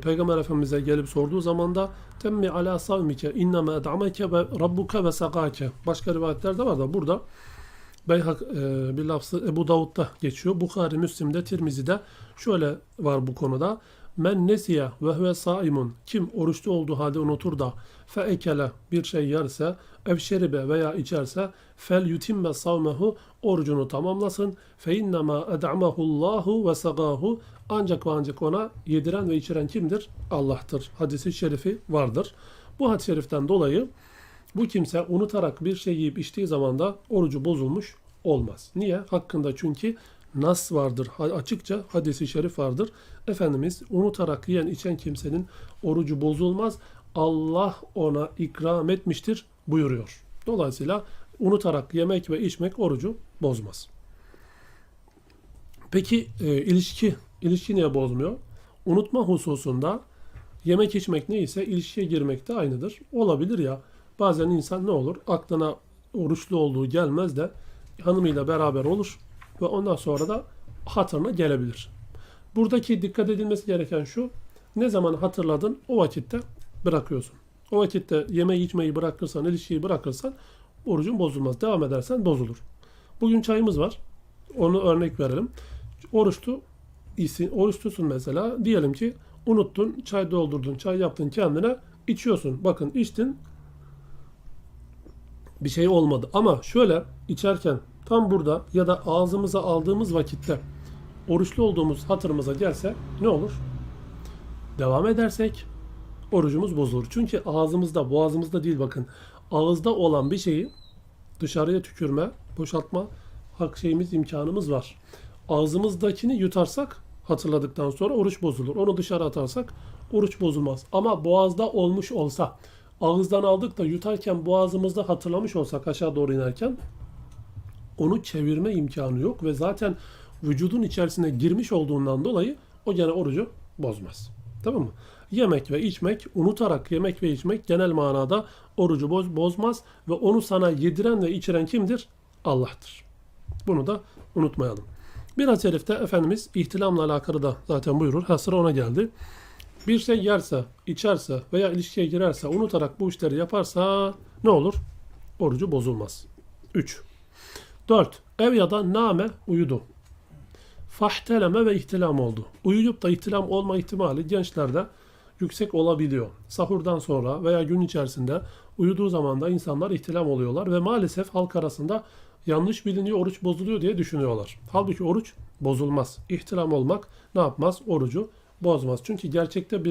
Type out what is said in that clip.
Peygamber Efendimiz'e gelip sorduğu zaman da temmi ala savmike inneme ed'ameke ve rabbuke ve sakake. Başka rivayetlerde var da burada Beyhak e, bir lafzı Ebu Davud'da geçiyor. Bukhari, Müslim'de, Tirmizi'de şöyle var bu konuda. Men nesiye ve huve saimun. Kim oruçlu olduğu halde unutur da fe ekele bir şey yerse ev şeribe veya içerse fel yutimme savmehu orucunu tamamlasın. Fe innema ed'amahullahu ve sagahu ancak ve ancak ona yediren ve içiren kimdir? Allah'tır. Hadisi şerifi vardır. Bu hadis-i şeriften dolayı bu kimse unutarak bir şey yiyip içtiği zaman da orucu bozulmuş olmaz. Niye? Hakkında çünkü nas vardır. Açıkça hadisi şerif vardır. Efendimiz unutarak yiyen içen kimsenin orucu bozulmaz. Allah ona ikram etmiştir buyuruyor. Dolayısıyla unutarak yemek ve içmek orucu bozmaz. Peki e, ilişki, ilişki niye bozmuyor? Unutma hususunda yemek içmek neyse ilişkiye girmek de aynıdır. Olabilir ya bazen insan ne olur aklına oruçlu olduğu gelmez de hanımıyla beraber olur ve ondan sonra da hatırına gelebilir. Buradaki dikkat edilmesi gereken şu ne zaman hatırladın o vakitte bırakıyorsun. O vakitte yemeği içmeyi bırakırsan, ilişkiyi bırakırsan orucun bozulmaz. Devam edersen bozulur. Bugün çayımız var. Onu örnek verelim. Oruçlu isin, oruçlusun mesela. Diyelim ki unuttun, çay doldurdun, çay yaptın kendine, içiyorsun. Bakın içtin, bir şey olmadı. Ama şöyle içerken tam burada ya da ağzımıza aldığımız vakitte oruçlu olduğumuz hatırımıza gelse ne olur? Devam edersek orucumuz bozulur. Çünkü ağzımızda, boğazımızda değil bakın. Ağızda olan bir şeyi dışarıya tükürme, boşaltma hak şeyimiz, imkanımız var. Ağzımızdakini yutarsak hatırladıktan sonra oruç bozulur. Onu dışarı atarsak oruç bozulmaz. Ama boğazda olmuş olsa, ağızdan aldık da yutarken boğazımızda hatırlamış olsak aşağı doğru inerken onu çevirme imkanı yok ve zaten vücudun içerisine girmiş olduğundan dolayı o gene orucu bozmaz. Tamam mı? Yemek ve içmek, unutarak yemek ve içmek genel manada orucu boz, bozmaz ve onu sana yediren ve içiren kimdir? Allah'tır. Bunu da unutmayalım. Bir hadis-i şerifte Efendimiz ihtilamla alakalı da zaten buyurur. Ha sıra ona geldi. Bir şey yerse, içerse veya ilişkiye girerse, unutarak bu işleri yaparsa ne olur? Orucu bozulmaz. 3. 4. Ev ya da name uyudu. Fahteleme ve ihtilam oldu. Uyuyup da ihtilam olma ihtimali gençlerde yüksek olabiliyor. Sahurdan sonra veya gün içerisinde uyuduğu zaman da insanlar ihtilam oluyorlar ve maalesef halk arasında yanlış biliniyor oruç bozuluyor diye düşünüyorlar. Halbuki oruç bozulmaz. İhtilam olmak ne yapmaz? Orucu bozmaz. Çünkü gerçekte bir